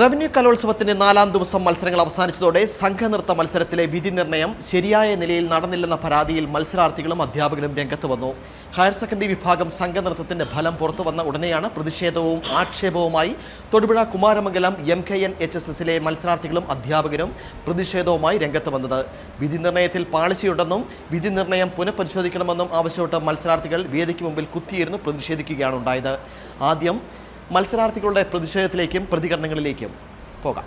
Revenue കലോത്സവത്തിന്റെ നാലാം ദിവസം മത്സരങ്ങൾ അവസാനിച്ചതോടെ സംഘനൃത്ത മത്സരത്തിലെ വിധി നിർണയം ശരിയായ നിലയിൽ നടന്നില്ലെന്ന പരാതിയിൽ മത്സരാർത്ഥികളും അധ്യാപകരും രംഗത്ത് വന്നു. ഹയർ സെക്കൻഡറി വിഭാഗം സംഘനൃത്തത്തിന്റെ ഫലം പുറത്തു വന്ന ഉടനെയാണ് പ്രതിഷേധവും ആക്ഷേപവുമായി Thodupuzha Kumaramangalam M K N H S എസിലെ മത്സരാർത്ഥികളും അധ്യാപകരും പ്രതിഷേധവുമായി രംഗത്ത് വന്നത്. വിധി നിർണയത്തിൽ പാളിച്ചയുണ്ടെന്നും വിധി നിർണയം പുനഃപരിശോധിക്കണമെന്നും ആവശ്യപ്പെട്ട് മത്സരാർത്ഥികൾ വേദിക്ക് മുമ്പിൽ കുത്തിയിരുന്ന് പ്രതിഷേധിക്കുകയാണ് ഉണ്ടായത്. ആദ്യം മത്സരാർത്ഥികളുടെ പ്രതിഷേധത്തിലേക്കും പ്രതികരണങ്ങളിലേക്കും പോകാം.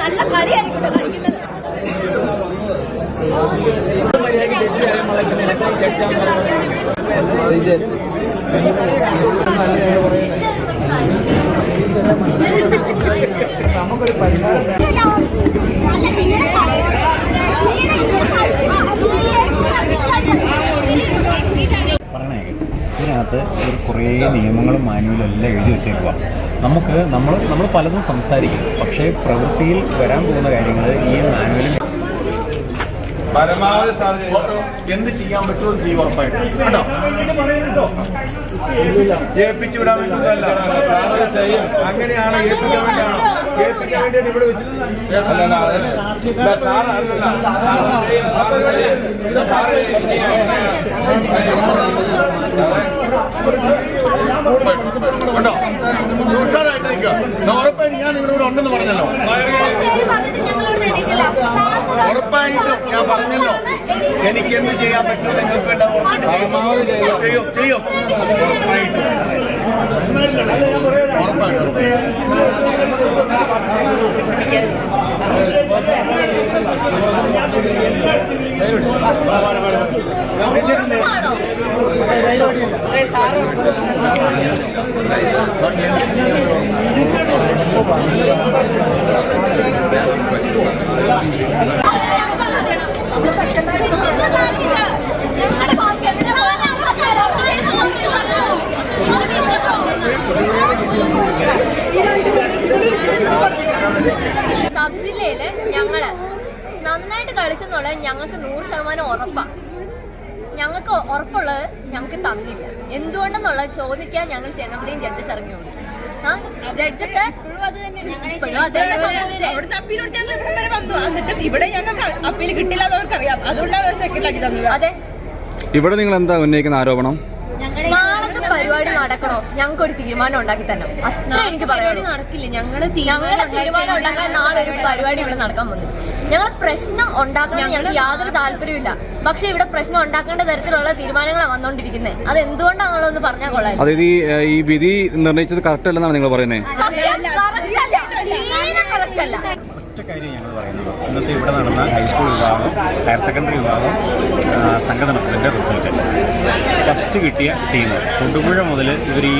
നല്ല കളിയായിരിക്കും കളിക്കുന്നത് പറയണേ ഇതിനകത്ത് ഒരു കുറേ നിയമങ്ങളും മാനുവലും എല്ലാം എഴുതി വെച്ചേക്കുക നമുക്ക് നമ്മൾ നമ്മൾ പലതും സംസാരിക്കും പക്ഷേ പ്രവൃത്തിയിൽ വരാൻ പോകുന്ന കാര്യങ്ങൾ ഈ മാനുവലും എന്ത് ചെയ്യാൻ പറ്റുമോ ചെയ്യും ഉറപ്പായിട്ട് കേട്ടോ ഏൽപ്പിച്ചു വിടാൻ വേണ്ടിയല്ല അങ്ങനെയാണ് ഏൽപ്പിക്കാൻ വേണ്ടിയാണ് ഏൽപ്പിക്കാൻ വേണ്ടിയാണ് ഇവിടെ ഉണ്ടോ ഉഷാറായിട്ട് നിൽക്കുക ഉറപ്പായിട്ട് ഞാൻ നിങ്ങളോട് ഉണ്ടെന്ന് പറഞ്ഞല്ലോ ഉറപ്പായിട്ടും ഞാൻ പറഞ്ഞല്ലോ. എനിക്ക് എന്ത് ചെയ്യാൻ പറ്റും നിങ്ങൾക്ക് വേണ്ട പരമാവധി ചെയ്യും ചെയ്യും. ഉറപ്പായിട്ടും. ഉറപ്പായിട്ടും. സബ് ജില്ലയിൽ ഞങ്ങൾ നന്നായിട്ട് കളിച്ചെന്നുള്ളത് ഞങ്ങൾക്ക് നൂറ് ശതമാനം ഉറപ്പാ. ഞങ്ങൾക്ക് ഉറപ്പുള്ളത് ഞങ്ങൾക്ക് തന്നില്ല. എന്തുകൊണ്ടെന്നുള്ളത് ചോദിക്കാൻ ഞങ്ങൾ ചെന്നപ്പടിയും ജഡ്ജസ് ഞങ്ങൾ ഇവിടെ വരെ വന്നു. എന്നിട്ട് ഇവിടെ ഞങ്ങൾക്ക് അപ്പീൽ കിട്ടില്ല എന്ന് അവർക്കറിയാം. അതുകൊണ്ടാണ് സെക്കൻഡ് ആക്കി തന്നത്. അതെ. ഇവിടെ നിങ്ങൾ എന്താ ഉന്നയിക്കുന്ന ആരോപണം? നാളത്തെ പരിപാടി നടക്കണോ? ഞങ്ങൾക്ക് ഒരു തീരുമാനം ഉണ്ടാക്കി തന്നെ അത്ര എനിക്ക് പറയാനുള്ളൂ. നടക്കില്ല. ഞങ്ങളുടെ ഞങ്ങളുടെ തീരുമാനം ഉണ്ടാക്കാൻ നാളെ ഒരു പരിപാടി ഇവിടെ നടക്കാൻ പോകുന്നു ഞങ്ങൾ പ്രശ്നം ഉണ്ടാക്കണം ഞങ്ങൾക്ക് യാതൊരു താല്പര്യമില്ല പക്ഷെ ഇവിടെ പ്രശ്നം ഉണ്ടാക്കേണ്ട തരത്തിലുള്ള തീരുമാനങ്ങളാണ് വന്നുകൊണ്ടിരിക്കുന്നത് അത് എന്തുകൊണ്ടാണെന്നുള്ളതെന്ന് പറഞ്ഞാൽ കൊള്ളാം അതായത് ഈ ഈ വിധി നിർണയിച്ചത് കറക്റ്റ് അല്ലെന്നാണ് നിങ്ങൾ പറയുന്നത് കറക്റ്റ് അല്ല. ഒറ്റ കാര്യം ഞങ്ങൾ പറയുന്നത്. ഇന്നത്തെ ഇവിടെ നടന്ന ഹൈസ്കൂൾ വിഭാഗം ഹയർ സെക്കൻഡറി വിഭാഗം സംഘടനത്തിന്റെ റിസൾട്ട് ഫസ്റ്റ് കിട്ടിയ ടീം തൊണ്ടുപുഴ മുതൽ ഇവർ ഈ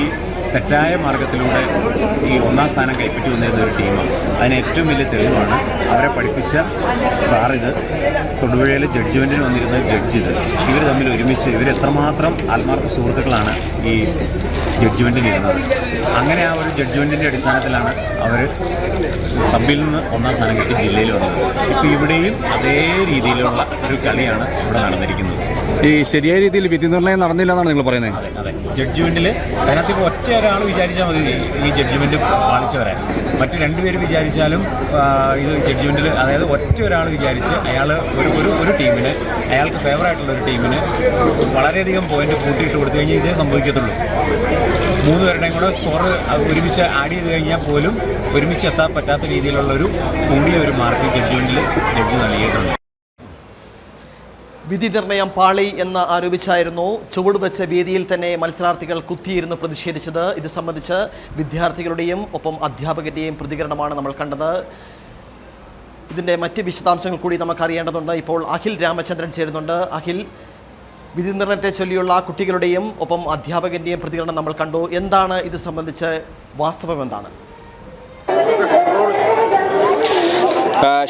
തെറ്റായ മാർഗത്തിലൂടെ ഈ ഒന്നാം സ്ഥാനം കൈപ്പറ്റി വന്നിരുന്ന ഒരു ടീമാണ്. അതിന് ഏറ്റവും വലിയ തെളിവാണ് അവരെ പഠിപ്പിച്ച സാറിത് തൊടുപുഴയിൽ ജഡ്ജ്മെന്റിന് വന്നിരുന്ന ജഡ്ജ് ഇത്. ഇവർ തമ്മിൽ ഒരുമിച്ച് ഇവർ എത്രമാത്രം ആത്മാർത്ഥ സുഹൃത്തുക്കളാണ് ഈ ജഡ്ജ്മെന്റിന് ഇരുന്നത്. അങ്ങനെ ആ ഒരു ജഡ്ജ്മെന്റിന്റെ അടിസ്ഥാനത്തിലാണ് അവർ സബിൽ നിന്ന് ഒന്നാം സ്ഥാനം കിട്ടി ജില്ലയിൽ വന്നത്. ഇപ്പോൾ ഇവിടെയും അതേ രീതിയിലുള്ള ഒരു കളിയാണ് ഇവിടെ നടന്നിരിക്കുന്നത്. ഈ ശരിയായ രീതിയിൽ വിധി നിർണയം നടന്നില്ല എന്നാണ് നിങ്ങൾ പറയുന്നത്? അതെ ജഡ്ജ്മെന്റിൽ അതിനകത്ത് ഒറ്റ ഒരാൾ വിചാരിച്ചാൽ മതി ഈ ജഡ്ജ്മെന്റ് പാലിച്ചു മറ്റു രണ്ടുപേര് വിചാരിച്ചാലും ഇത് ജഡ്ജ്മെന്റിൽ അതായത് ഒറ്റ ഒരാൾ വിചാരിച്ച് അയാൾ ഒരു ഒരു ഒരു ടീമിന് അയാൾക്ക് ഫേവറായിട്ടുള്ള ഒരു ടീമിന് വളരെയധികം പോയിന്റ് കൂട്ടിയിട്ട് കൊടുത്തു കഴിഞ്ഞാൽ ഇതേ സംഭവിക്കത്തുള്ളൂ. മൂന്ന് പേരുടെയും കൂടെ സ്കോർ ഒരുമിച്ച് ആഡ് ചെയ്ത് കഴിഞ്ഞാൽ പോലും ഒരുമിച്ച് എത്താൻ പറ്റാത്ത രീതിയിലുള്ള ഒരു കൂടിയ ഒരു മാർക്ക് ജഡ്ജ്മെന്റിൽ ജഡ്ജ് നൽകിയിട്ടുണ്ട്. വിധി നിർണയം പാളി എന്ന് ആരോപിച്ചായിരുന്നു ചുവട് വെച്ച വേദിയിൽ തന്നെ മത്സരാർത്ഥികൾ കുത്തിയിരുന്ന് പ്രതിഷേധിച്ചത്. ഇത് സംബന്ധിച്ച് വിദ്യാർത്ഥികളുടെയും ഒപ്പം അധ്യാപകരുടെയും പ്രതികരണമാണ് നമ്മൾ കണ്ടത്. ഇതിന്റെ മറ്റ് വിശദാംശങ്ങൾ കൂടി നമുക്ക് അറിയേണ്ടതുണ്ട് ഇപ്പോൾ അഖിൽ രാമചന്ദ്രൻ ചേരുന്നുണ്ട്. അഖിൽ വിധി നിർണയത്തെ ചൊല്ലിയുള്ള കുട്ടികളുടെയും ഒപ്പം അധ്യാപകന്റെയും പ്രതികരണം നമ്മൾ കണ്ടു. എന്താണ് ഇത് സംബന്ധിച്ച് വാസ്തവം എന്താണ് ആ,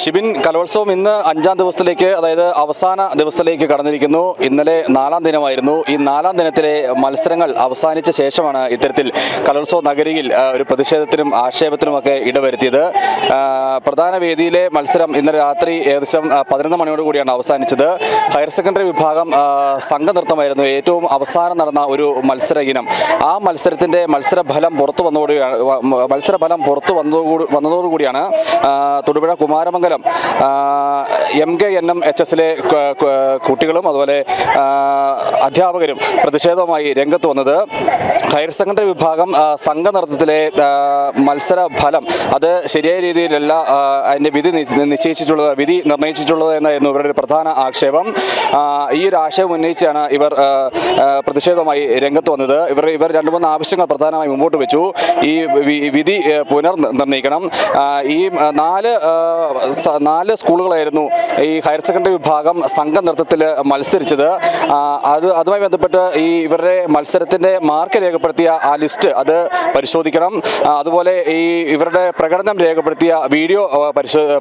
ഷിബിൻ കലോത്സവം ഇന്ന് അഞ്ചാം ദിവസത്തിലേക്ക് അതായത് അവസാന ദിവസത്തിലേക്ക് കടന്നിരിക്കുന്നു. ഇന്നലെ നാലാം ദിനമായിരുന്നു. ഈ നാലാം ദിനത്തിലെ മത്സരങ്ങൾ അവസാനിച്ച ശേഷമാണ് ഇത്തരത്തിൽ കലോത്സവ നഗരിയിൽ ഒരു പ്രതിഷേധത്തിനും ആക്ഷേപത്തിനുമൊക്കെ ഇടവരുത്തിയത്. പ്രധാന വേദിയിലെ മത്സരം ഇന്നലെ രാത്രി ഏകദേശം പതിനൊന്ന് മണിയോട് കൂടിയാണ് അവസാനിച്ചത്. ഹയർ സെക്കൻഡറി വിഭാഗം സംഘനൃത്തമായിരുന്നു ഏറ്റവും അവസാനം നടന്ന ഒരു മത്സര ഇനം. ആ മത്സരത്തിന്റെ മത്സരഫലം പുറത്തു വന്നതോടുകൂടിയാണ് മത്സരഫലം പുറത്തു വന്നതോടു വന്നതോടുകൂടിയാണ് Thodupuzha Thodupuzha Kumaramangalam M K N M H എസിലെ കുട്ടികളും അതുപോലെ അധ്യാപകരും പ്രതിഷേധവുമായി രംഗത്ത് വന്നത്. ഹയർ സെക്കൻഡറി വിഭാഗം സംഘനൃത്തത്തിലെ മത്സര ഫലം അത് ശരിയായ രീതിയിലല്ല അതിന്റെ വിധി നിശ്ചയിച്ചിട്ടുള്ളത് വിധി നിർണയിച്ചിട്ടുള്ളത് എന്നായിരുന്നു ഇവരുടെ പ്രധാന ആക്ഷേപം. ഈ ഒരു ആശയം ഉന്നയിച്ചാണ് ഇവർ പ്രതിഷേധവുമായി രംഗത്ത് വന്നത്. ഇവർ ഇവർ രണ്ട് മൂന്ന് ആവശ്യങ്ങൾ പ്രധാനമായി മുമ്പോട്ട് വെച്ചു. ഈ വിധി ആ, പുനർ നിർണയിക്കണം ഈ നാല് നാല് സ്കൂളുകളായിരുന്നു ഈ ഹയർ സെക്കൻഡറി വിഭാഗം സംഘനൃത്തത്തിൽ മത്സരിച്ചത്. അത് അതുമായി ബന്ധപ്പെട്ട് ഈ ഇവരുടെ മത്സരത്തിന്റെ മാർക്ക് രേഖപ്പെടുത്തിയ ആ ലിസ്റ്റ് അത് പരിശോധിക്കണം. അതുപോലെ ഈ ഇവരുടെ പ്രകടനം രേഖപ്പെടുത്തിയ വീഡിയോ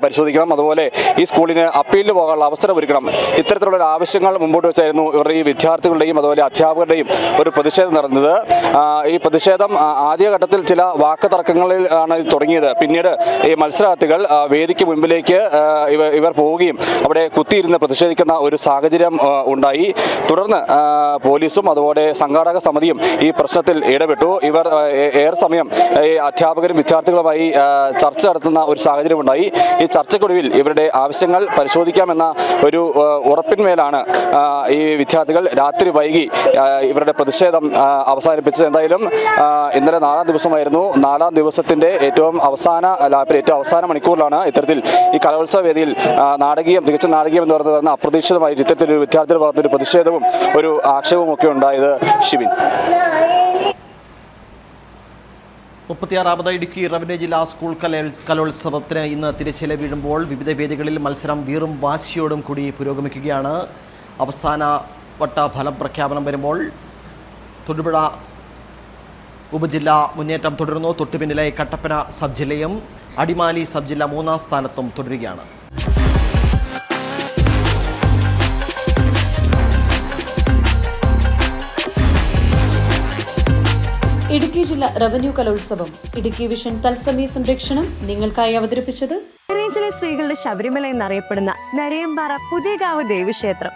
പരിശോധിക്കണം. അതുപോലെ ഈ സ്കൂളിന് അപ്പീലിന് പോകാനുള്ള അവസരം ഒരുക്കണം. ഇത്തരത്തിലുള്ള ആവശ്യങ്ങൾ മുമ്പോട്ട് വെച്ചായിരുന്നു ഇവരുടെ ഈ വിദ്യാർത്ഥികളുടെയും അതുപോലെ അധ്യാപകരുടെയും ഒരു പ്രതിഷേധം നടന്നത്. ഈ പ്രതിഷേധം ആദ്യഘട്ടത്തിൽ ചില വാക്ക് തർക്കങ്ങളിൽ ആണ് തുടങ്ങിയത്. പിന്നീട് ഈ മത്സരാർത്ഥികൾ വേദിക്ക് മുൻപിലേക്ക് ആ, ഇവ- ഇവർ പോവുകയും അവിടെ കുത്തിയിരുന്ന് പ്രതിഷേധിക്കുന്ന ഒരു സാഹചര്യം ഉണ്ടായി. തുടർന്ന് പോലീസും അതുപോലെ സംഘാടക സമിതിയും ഈ പ്രശ്നത്തിൽ ഇടപെട്ടു. ഇവർ ഏറെ സമയം ഈ അധ്യാപകരും വിദ്യാർത്ഥികളുമായി ചർച്ച നടത്തുന്ന ഒരു സാഹചര്യം ഉണ്ടായി. ഈ ചർച്ചയ്ക്കൊടുവിൽ ഇവരുടെ ആവശ്യങ്ങൾ പരിശോധിക്കാമെന്ന ഒരു ഉറപ്പിന്മേലാണ് ഈ വിദ്യാർത്ഥികൾ രാത്രി വൈകി ഇവരുടെ പ്രതിഷേധം അവസാനിപ്പിച്ചത്. എന്തായാലും ഇന്നലെ നാലാം ദിവസമായിരുന്നു. നാലാം ദിവസത്തിന്റെ ഏറ്റവും അവസാന ലാപ്പിൽ ഏറ്റവും അവസാന മണിക്കൂറിലാണ് ഇത്തരത്തിൽ ഈ കലോത്സവ വേദിയിൽ നാടകീയം തികച്ചും നാടകീയം എന്ന് പറഞ്ഞത് തന്നെ അപ്രതീക്ഷിതമായി ഇത്തരത്തിലൊരു വിദ്യാർത്ഥിയുടെ ഭാഗത്ത് ഒരു പ്രതിഷേധവും ഒരു ആക്ഷേപവും ഒക്കെ ഉണ്ടായത് ഷിബിൻ. മുപ്പത്തിയാറാമത് ഇടുക്കി റവന്യൂ ജില്ലാ സ്കൂൾ കലോത്സ കലോത്സവത്തിന് ഇന്ന് തിരശ്ശീല വീഴുമ്പോൾ വിവിധ വേദികളിൽ മത്സരം വീറും വാശിയോടും കൂടി പുരോഗമിക്കുകയാണ്. അവസാന വട്ട ഫലം പ്രഖ്യാപനം വരുമ്പോൾ തൊടുപുഴ ഉപജില്ലാ മുന്നേറ്റം തുടരുന്നു. തൊട്ടുപിന്നിലെ കട്ടപ്പന സബ് ജില്ലയും അടിമാലി സബ് ജില്ല മൂന്നാം സ്ഥാനത്തും തുടരുകയാണ്. ഇടുക്കി ജില്ല റവന്യൂ കലോത്സവം. ഇടുക്കി വിഷൻ തത്സമയ സംരക്ഷണം നിങ്ങൾക്കായി അവതരിപ്പിച്ചത് റേഞ്ചിലെ സ്ത്രീകളുടെ ശബരിമല എന്നറിയപ്പെടുന്ന നരയമ്പാറ പുതിയകാവ് ദേവീക്ഷേത്രം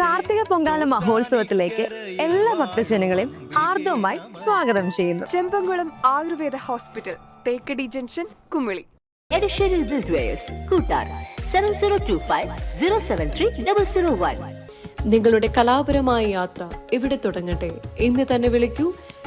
കാർത്തിക പൊങ്കാല മഹോത്സവത്തിലേക്ക് എല്ലാ ഭക്തജനങ്ങളെയും ഹാർദവുമായി സ്വാഗതം ചെയ്യുന്നു. Chembamkulam Ayurveda hospital Thekkady junction Kumily. Additional Buildwares Koottar seven zero two five zero seven three double zero one നിങ്ങളുടെ കലാപരമായ യാത്ര ഇവിടെ തുടങ്ങട്ടെ. ഇന്ന് തന്നെ വിളിക്കൂ